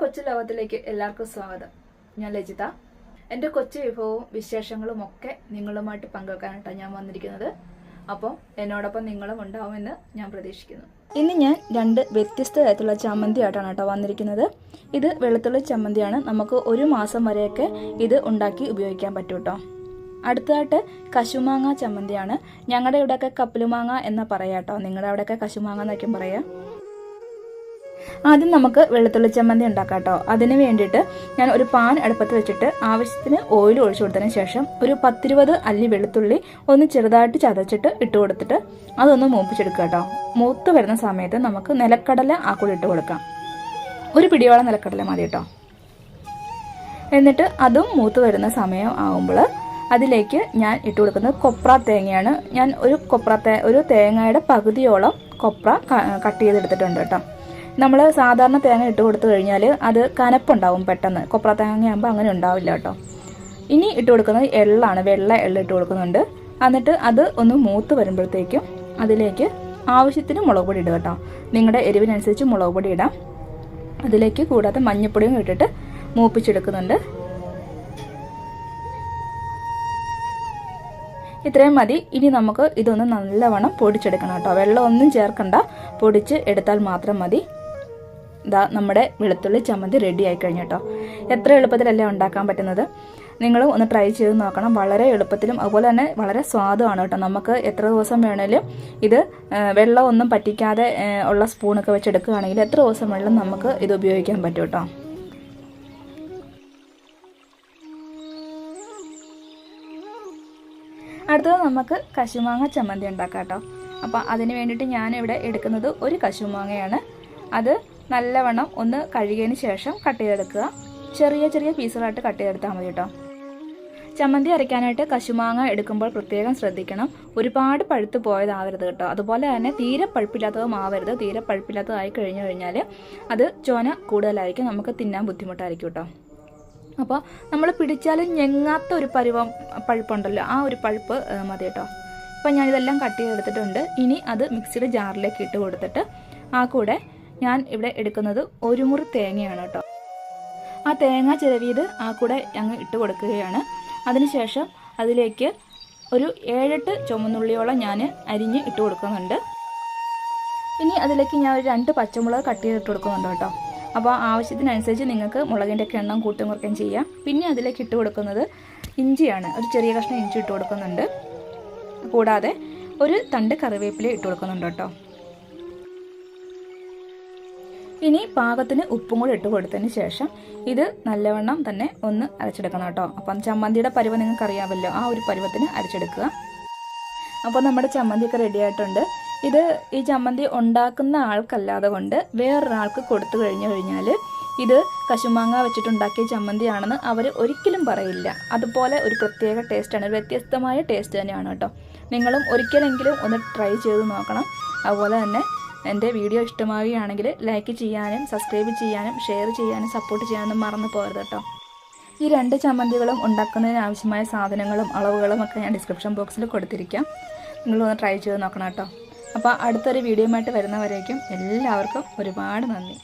കൊച്ചു ലോകത്തിലേക്ക് എല്ലാവർക്കും സ്വാഗതം. ഞാൻ ലജിത. എന്റെ കൊച്ചു വിഭവവും വിശേഷങ്ങളും ഒക്കെ നിങ്ങളുമായിട്ട് പങ്കുവെക്കാനായിട്ടാണ് ഞാൻ വന്നിരിക്കുന്നത്. അപ്പോൾ എന്നോടൊപ്പം നിങ്ങളും ഉണ്ടാവുമെന്ന് ഞാൻ പ്രതീക്ഷിക്കുന്നു. ഇന്ന് ഞാൻ രണ്ട് വ്യത്യസ്ത തരത്തിലുള്ള ചമ്മന്തി ആയിട്ടാണ് കേട്ടോ വന്നിരിക്കുന്നത്. ഇത് വെളുത്തുള്ളി ചമ്മന്തിയാണ്. നമുക്ക് ഒരു മാസം വരെയൊക്കെ ഇത് ഉണ്ടാക്കി ഉപയോഗിക്കാൻ പറ്റും കേട്ടോ. അടുത്തതായിട്ട് കശുമാങ്ങ ചമ്മന്തിയാണ്. ഞങ്ങളുടെ ഇവിടെയൊക്കെ കപ്പലുമാങ്ങ എന്ന് പറയാം കേട്ടോ. നിങ്ങളുടെ അവിടെയൊക്കെ കശുമാങ്ങ എന്നൊക്കെ പറയാം. ആദ്യം നമുക്ക് വെളുത്തുള്ളി ചമ്മന്തി ഉണ്ടാക്കാം കേട്ടോ അതിന് വേണ്ടിയിട്ട് ഞാൻ ഒരു പാൻ അടുപ്പത്ത് വെച്ചിട്ട് ആവശ്യത്തിന് ഓയിൽ ഒഴിച്ചു കൊടുത്തതിന് ശേഷം ഒരു പത്തിരുപത് അല്ലി വെളുത്തുള്ളി ഒന്ന് ചെറുതായിട്ട് ചതച്ചിട്ട് ഇട്ട് കൊടുത്തിട്ട് അതൊന്ന് മൂപ്പിച്ചെടുക്കുക കേട്ടോ മൂത്ത് വരുന്ന സമയത്ത് നമുക്ക് നിലക്കടല ആ കൂടി ഇട്ട് കൊടുക്കാം. ഒരു പിടിയോളം നിലക്കടല മതി കേട്ടോ എന്നിട്ട് അതും മൂത്ത് വരുന്ന സമയം ആകുമ്പോൾ അതിലേക്ക് ഞാൻ ഇട്ട് കൊടുക്കുന്നത് കൊപ്ര തേങ്ങയാണ്. ഞാൻ ഒരു കൊപ്ര തേ ഒരു തേങ്ങയുടെ പകുതിയോളം കൊപ്ര കട്ട് ചെയ്തെടുത്തിട്ടുണ്ട് കേട്ടോ നമ്മൾ സാധാരണ തേങ്ങ ഇട്ട് കൊടുത്തു കഴിഞ്ഞാൽ അത് കനപ്പുണ്ടാവും പെട്ടെന്ന്. കൊപ്ര തേങ്ങയാകുമ്പോൾ അങ്ങനെ ഉണ്ടാവില്ല കേട്ടോ. ഇനി ഇട്ട് കൊടുക്കുന്നത് എള്ളാണ്. വെള്ള എള്ള ഇട്ട് കൊടുക്കുന്നുണ്ട്. എന്നിട്ട് അത് ഒന്ന് മൂത്ത് വരുമ്പോഴത്തേക്കും അതിലേക്ക് ആവശ്യത്തിന് മുളക് പൊടി ഇടുക കേട്ടോ. നിങ്ങളുടെ എരിവിനനുസരിച്ച് മുളക് പൊടി ഇടാം. അതിലേക്ക് കൂടാതെ മഞ്ഞപ്പൊടിയും ഇട്ടിട്ട് മൂപ്പിച്ചെടുക്കുന്നുണ്ട്. ഇത്രയും മതി. ഇനി നമുക്ക് ഇതൊന്ന് നല്ലവണ്ണം പൊടിച്ചെടുക്കണം കേട്ടോ. വെള്ളം ഒന്നും ചേർക്കണ്ട. പൊടിച്ച് എടുത്താൽ മാത്രം മതി. ഇതാ നമ്മുടെ വെളുത്തുള്ളി ചമ്മന്തി റെഡി ആയി കഴിഞ്ഞു കേട്ടോ. എത്ര എളുപ്പത്തിലല്ലേ ഉണ്ടാക്കാൻ പറ്റുന്നത്? നിങ്ങൾ ഒന്ന് ട്രൈ ചെയ്ത് നോക്കണം. വളരെ എളുപ്പത്തിലും അതുപോലെ തന്നെ വളരെ സ്വാദുമാണ് കേട്ടോ. നമുക്ക് എത്ര ദിവസം വേണേലും ഇത് വെള്ളമൊന്നും പറ്റിക്കാതെ ഉള്ള സ്പൂണൊക്കെ വെച്ചെടുക്കുകയാണെങ്കിൽ എത്ര ദിവസം വേണേലും നമുക്ക് ഇത് ഉപയോഗിക്കാൻ പറ്റും കേട്ടോ. അടുത്തത് നമുക്ക് കശുമാങ്ങ ചമ്മന്തി ഉണ്ടാക്കാം കേട്ടോ. അപ്പോൾ അതിന് വേണ്ടിയിട്ട് ഞാനിവിടെ എടുക്കുന്നത് ഒരു കശുമാങ്ങയാണ്. അത് നല്ലവണ്ണം ഒന്ന് കഴുകിയതിന് ശേഷം കട്ട് ചെയ്തെടുക്കുക. ചെറിയ ചെറിയ പീസുകളായിട്ട് കട്ട് ചെയ്തെടുത്താൽ മതി കേട്ടോ. ചമ്മന്തി അരയ്ക്കാനായിട്ട് കശുമാങ്ങ എടുക്കുമ്പോൾ പ്രത്യേകം ശ്രദ്ധിക്കണം. ഒരുപാട് പഴുത്ത് പോയതാവരുത് കേട്ടോ. അതുപോലെ തന്നെ തീരെ പഴുപ്പില്ലാത്തതും ആവരുത്. തീരെ പഴുപ്പില്ലാത്തതായി കഴിഞ്ഞു കഴിഞ്ഞാൽ അത് ചോന കൂടുതലായിരിക്കും. നമുക്ക് തിന്നാൻ ബുദ്ധിമുട്ടായിരിക്കും കേട്ടോ. അപ്പോൾ നമ്മൾ പിടിച്ചാലും ഞെങ്ങാത്ത ഒരു പരുവം പഴുപ്പുണ്ടല്ലോ. ആ ഒരു പഴുപ്പ് മതി കേട്ടോ. അപ്പോൾ ഞാനിതെല്ലാം കട്ട് ചെയ്തെടുത്തിട്ടുണ്ട്. ഇനി അത് മിക്സിയുടെ ജാറിലേക്ക് ഇട്ട് കൊടുത്തിട്ട് ആ കൂടെ ഞാൻ ഇവിടെ എടുക്കുന്നത് ഒരു മുറി തേങ്ങയാണ് കേട്ടോ. ആ തേങ്ങ ചിരവിയത് ആ കൂടെ അങ്ങ് ഇട്ട് കൊടുക്കുകയാണ്. അതിനുശേഷം അതിലേക്ക് ഒരു ഏഴെട്ട് ചുമന്നുള്ളിയോളം ഞാൻ അരിഞ്ഞ് ഇട്ട് കൊടുക്കുന്നുണ്ട്. ഇനി അതിലേക്ക് ഞാൻ ഒരു രണ്ട് പച്ചമുളക് കട്ട് ചെയ്തിട്ട് കൊടുക്കുന്നുണ്ട് കേട്ടോ. അപ്പോൾ ആവശ്യത്തിനനുസരിച്ച് നിങ്ങൾക്ക് മുളകിന്റെ ഒക്കെ എണ്ണം കൂട്ടും കുറയ്ക്കുകയും ചെയ്യാം. പിന്നെ അതിലേക്ക് ഇട്ട് കൊടുക്കുന്നത് ഇഞ്ചിയാണ്. ഒരു ചെറിയ കഷ്ണം ഇഞ്ചി ഇട്ട് കൊടുക്കുന്നുണ്ട്. കൂടാതെ ഒരു തണ്ട് കറിവേപ്പില ഇട്ട് കൊടുക്കുന്നുണ്ട് കേട്ടോ. ഇനി പാകത്തിന് ഉപ്പും കൂടി ഇട്ട് കൊടുത്തതിന് ശേഷം ഇത് നല്ലവണ്ണം തന്നെ ഒന്ന് അരച്ചെടുക്കണം കേട്ടോ. അപ്പം ചമ്മന്തിയുടെ പരുവം നിങ്ങൾക്ക് അറിയാമല്ലോ ആ ഒരു പരുവത്തിന് അരച്ചെടുക്കുക. അപ്പോൾ നമ്മുടെ ചമ്മന്തിയൊക്കെ റെഡി ആയിട്ടുണ്ട്. ഇത് ഈ ചമ്മന്തി ഉണ്ടാക്കുന്ന ആൾക്കല്ലാതെ കൊണ്ട് വേറൊരാൾക്ക് കൊടുത്തു കഴിഞ്ഞു കഴിഞ്ഞാൽ ഇത് കശുമാങ്ങ വെച്ചിട്ടുണ്ടാക്കിയ ചമ്മന്തിയാണെന്ന് അവർ ഒരിക്കലും പറയില്ല. അതുപോലെ ഒരു പ്രത്യേക ടേസ്റ്റാണ് വ്യത്യസ്തമായ ടേസ്റ്റ് തന്നെയാണ് കേട്ടോ. നിങ്ങളും ഒരിക്കലെങ്കിലും ഒന്ന് ട്രൈ ചെയ്ത് നോക്കണം. അതുപോലെ തന്നെ എന്റെ വീഡിയോ ഇഷ്ടമാവുകയാണെങ്കിൽ ലൈക്ക് ചെയ്യാനും സബ്സ്ക്രൈബ് ചെയ്യാനും ഷെയർ ചെയ്യാനും സപ്പോർട്ട് ചെയ്യാനും മറന്നു പോകരുത് കേട്ടോ. ഈ രണ്ട് ചമ്മന്തികളും ഉണ്ടാക്കുന്നതിന് ആവശ്യമായ സാധനങ്ങളും അളവുകളും ഒക്കെ ഞാൻ ഡിസ്ക്രിപ്ഷൻ ബോക്സിൽ കൊടുത്തിരിക്കാം. നിങ്ങളൊന്ന് ട്രൈ ചെയ്ത് നോക്കണം കേട്ടോ. അപ്പോൾ അടുത്തൊരു വീഡിയോ ആയിട്ട് വരുന്നവരേക്കും എല്ലാവർക്കും ഒരുപാട് നന്ദി.